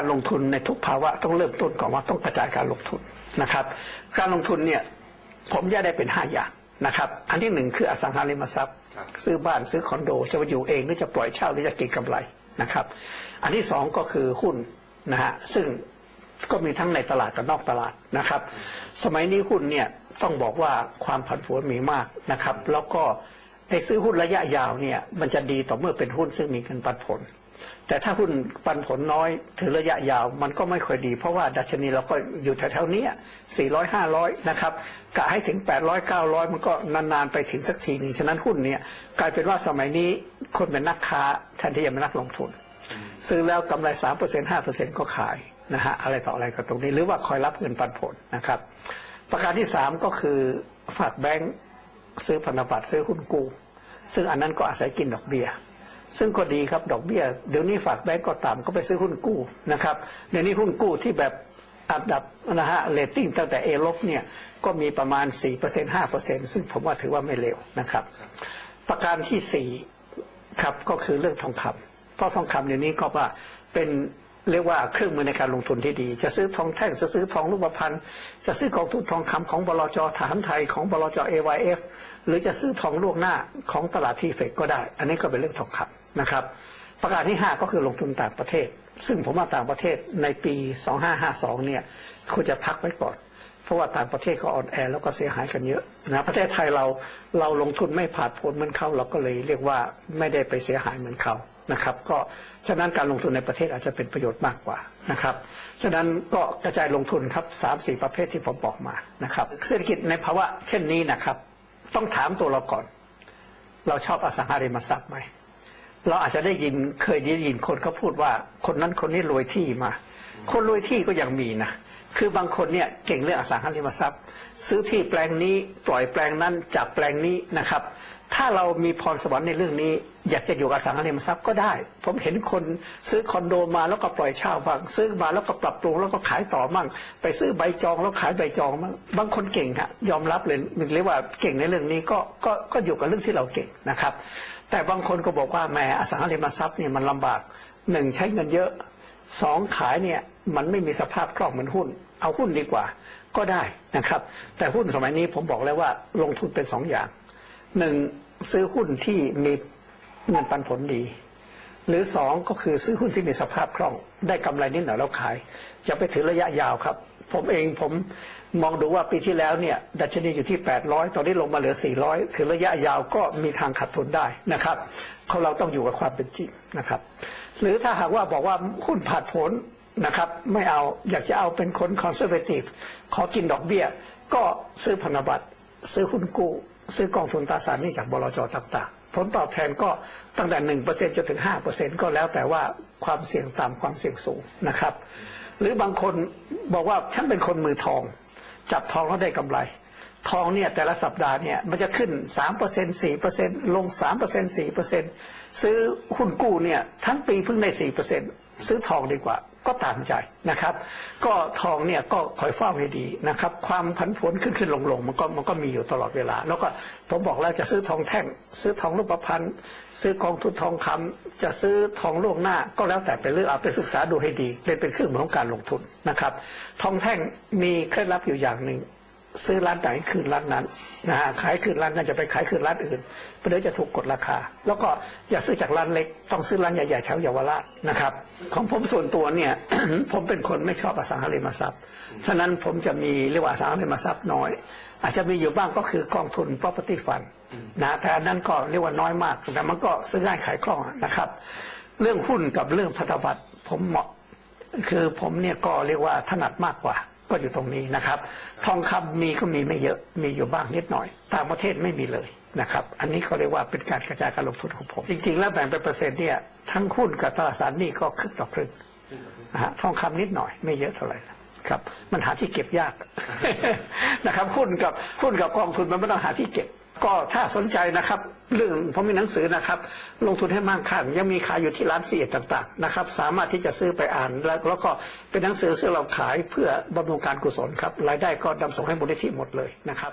การลงทุนในทุกภาวะต้องเริ่มต้นก่อนว่าต้องกระจายการลงทุนนะครับ การลงทุนเนี่ยผมแยกได้เป็นห้าอย่างนะครับ อันที่หนึ่งคืออสังหาริมทรัพย์ ซื้อบ้านซื้อคอนโดจะไปอยู่เองหรือจะปล่อยเช่าหรือจะเก็งกำไรนะครับ อันที่สองก็คือหุ้นนะฮะซึ่งก็มีทั้งในตลาดกับนอกตลาดนะครับ สมัยนี้หุ้นเนี่ยต้องบอกว่าความผันผวนมีมากนะครับ แล้วก็ในซื้อหุ้นระยะยาวเนี่ยมันจะดีต่อเมื่อเป็นหุ้นซึ่งมีเงินปันผล แต่ถ้าหุ้นปันผลน้อยถือระยะยาวมันก็ไม่ค่อยดี เพราะว่าดัชนีเราก็อยู่แถวๆนี้400 500 นะครับกะให้ถึง 800 900 มันก็นานๆไปถึงสักทีหนึ่งฉะนั้นหุ้นเนี่ยกลายเป็นว่าสมัยนี้คนเป็นนักค้าแทนที่จะเป็นนักลงทุน ซื้อแล้วกำไร 3% 5%ก็ขายนะฮะอะไรต่ออะไรก็ตรงนี้ หรือว่าคอยรับเงินปันผลนะครับ ประการที่ 3 ก็คือฝากแบงก์ซื้อพันธบัตรซื้อหุ้นกู้ซึ่งอันนั้นก็อาศัยกินดอกเบี้ย ซึ่งก็ดีครับดอกเบี้ยเดี๋ยวนี้ฝากแบงก์ก็ต่ำก็ไปซื้อหุ้นกู้นะครับเดี๋ยวนี้หุ้นกู้ที่แบบอันดับนะฮะเรตติ้งตั้งแต่ A ลบเนี่ยก็มีประมาณ 4% 5%ซึ่งผมว่าถือว่าไม่เลวนะครับ ประการที่ 4 ครับก็คือเรื่องทองคำเพราะทองคำเดี๋ยวนี้ก็ว่าเป็นเรียกว่าเครื่องมือในการลงทุนที่ดี จะซื้อทองแท่งจะซื้อทองรูปพรรณจะซื้อกองทุนทองคำของบลจฐานไทยของบลจ AYF หรือจะซื้อทองล่วงหน้าของตลาดที่เฟกก็ได้ อันนี้ก็เป็นเรื่องทองคำ นะครับ ประการที่ 5 ก็คือลงทุนต่างประเทศ ซึ่งผมว่าต่างประเทศในปี 2552 เนี่ยควรจะพักไว้ก่อน เพราะว่าต่างประเทศก็อ่อนแอแล้วก็เสียหายกันเยอะนะประเทศไทยเราเราลงทุนไม่ผ่านผลเหมือนเขาเราก็เลยเรียกว่าไม่ได้ไปเสียหายเหมือนเขานะครับ ก็ฉะนั้นการลงทุนในประเทศอาจจะเป็นประโยชน์มากกว่านะครับ ฉะนั้นก็กระจายลงทุนครับสามสี่ประเภทที่ผมบอกมานะครับ เศรษฐกิจในภาวะเช่นนี้นะครับ ต้องถามตัวเราก่อน เราชอบอสังหาริมทรัพย์ไหม เราอาจจะได้ยินเคยได้ยินคนเขาพูดว่า คนนั้นคนนี้รวยที่มา คนรวยที่ก็ยังมีนะคือบางคนเนี่ยเก่งเรื่องอสังหาริมทรัพย์ ซื้อที่แปลงนี้ปล่อยแปลงนั้นจับแปลงนี้นะครับ ถ้าเรามีพรสวรรค์ในเรื่องนี้ อยากจะอยู่อสังหาริมทรัพย์ก็ได้ ผมเห็นคนซื้อคอนโดมาแล้วก็ปล่อยเช่าบ้างซื้อมาแล้วก็ปรับปรุงแล้วก็ขายต่อมั่ง ไปซื้อใบจองแล้วขายใบจองมั่งบางคนเก่งฮะยอมรับเลยเรียกว่าเก่งในเรื่องนี้ก็ก็ก็อยู่กับเรื่องที่เราเก่งนะครับ แต่บางคนก็บอกว่าแหมอสังหาริมทรัพย์เนี่ยมันลำบากหนึ่งใช้เงินเยอะสองขายเนี่ยมันไม่มีสภาพคล่องเหมือนหุ้น เอาหุ้นดีกว่าก็ได้นะครับ แต่หุ้นสมัยนี้ผมบอกแล้วว่าลงทุนเป็นสองอย่างหนึ่งซื้อหุ้นที่มีเงินปันผลดี หรือสองก็คือซื้อหุ้นที่มีสภาพคล่อง ได้กำไรนิดหน่อยแล้วขาย จะไปถือระยะยาวครับ ผมเองผมมองดูว่าปีที่แล้วเนี่ยดัชนีอยู่ที่ 800 ตอนนี้ลงมาเหลือ 400ถือระยะยาวก็มีทางขาดทุนได้นะครับเขาเราต้องอยู่กับความเป็นจริงนะครับ หรือถ้าหากว่าบอกว่าหุ้นผาดผลนะครับ ไม่เอาอยากจะเอาเป็นคนคอนเซอร์เวทีฟขอกินดอกเบี้ย ก็ซื้อพันธบัตรซื้อหุ้นกู้ซื้อกองทุนตราสารหนี้จากบลจต่างๆ ผลตอบแทนก็ตั้งแต่หนึ่งเปอร์เซ็นจนถึงห้าเปอร์เซ็นก็แล้วแต่ว่าความเสี่ยงต่ำความเสี่ยงสูงนะครับ หรือบางคนบอกว่าฉันเป็นคนมือทอง จับทองแล้วได้กำไร ทองเนี่ยแต่ละสัปดาห์เนี่ยมันจะขึ้นสามเปอร์เซ็นสี่เปอร์เซ็นลงสามเปอร์เซ็นสี่เปอร์เซ็นซื้อหุ้นกู้เนี่ยทั้งปีเพิ่งได้สี่เปอร์เซ็นซื้อทองดีกว่า ก็ตามใจนะครับ ก็ทองเนี่ยก็คอยเฝ้าให้ดีนะครับ ความผันผวนขึ้นขึ้นลงลงมันก็มันก็มีอยู่ตลอดเวลา แล้วก็ผมบอกแล้วจะซื้อทองแท่ง ซื้อทองรูปพรรณซื้อกองทุนทองคำจะซื้อทองล่วงหน้า ก็แล้วแต่ไปเลือกเอาไปศึกษาดูให้ดีเป็นเป็นเครื่องมือของการลงทุนนะครับ ทองแท่งมีเคล็ดลับอยู่อย่างหนึ่ง ซื้อร้านไหนคืนร้านนั้นนะฮะขายคืนร้านนั้นจะไปขายคืนร้านอื่นเพราะเดี๋ยวจะถูกกดราคา แล้วก็อย่าซื้อจากร้านเล็ก ต้องซื้อร้านใหญ่ๆแถวเยาวราชนะครับ ของผมส่วนตัวเนี่ย ผมเป็นคนไม่ชอบอสังหาริมทรัพย์ฉะนั้นผมจะมีเรียกว่าอสังหาริมทรัพย์น้อย อาจจะมีอยู่บ้างก็คือกองทุน property fund นะแต่อันนั้นก็เรียกว่าน้อยมากแต่มันก็ซื้อง่ายขายคล่องนะครับ เรื่องหุ้นกับเรื่องพันธบัตรผมเหมาะ คือผมเนี่ยก็เรียกว่าถนัดมากกว่า ก็อยู่ตรงนี้นะครับ ทองคำมีก็มีไม่เยอะมีอยู่บ้างนิดหน่อย ต่างประเทศไม่มีเลยนะครับ อันนี้เขาเรียกว่าเป็นการกระจายการลงทุนของผม จริง ๆ แล้วแบ่งเป็นเปอร์เซ็นต์เนี่ยทั้งหุ้นกับตราสารหนี้ก็ครึ่งต่อครึ่งนะฮะทองคำนิดหน่อยไม่เยอะเท่าไหร่ครับ มันหาที่เก็บยากนะครับหุ้นกับหุ้นกับกองทุนมันไม่ต้องหาที่เก็บ ก็ถ้าสนใจนะครับ เรื่องผมมีหนังสือนะครับ ลงทุนให้มั่งคั่งยังมีขายอยู่ที่ร้านเสียต่างๆนะครับ สามารถที่จะซื้อไปอ่านแล้วแล้วก็เป็นหนังสือซึ่งเราขายเพื่อบำรุงการกุศลครับรายได้ก็นำส่งให้มูลนิธิหมดเลยนะครับ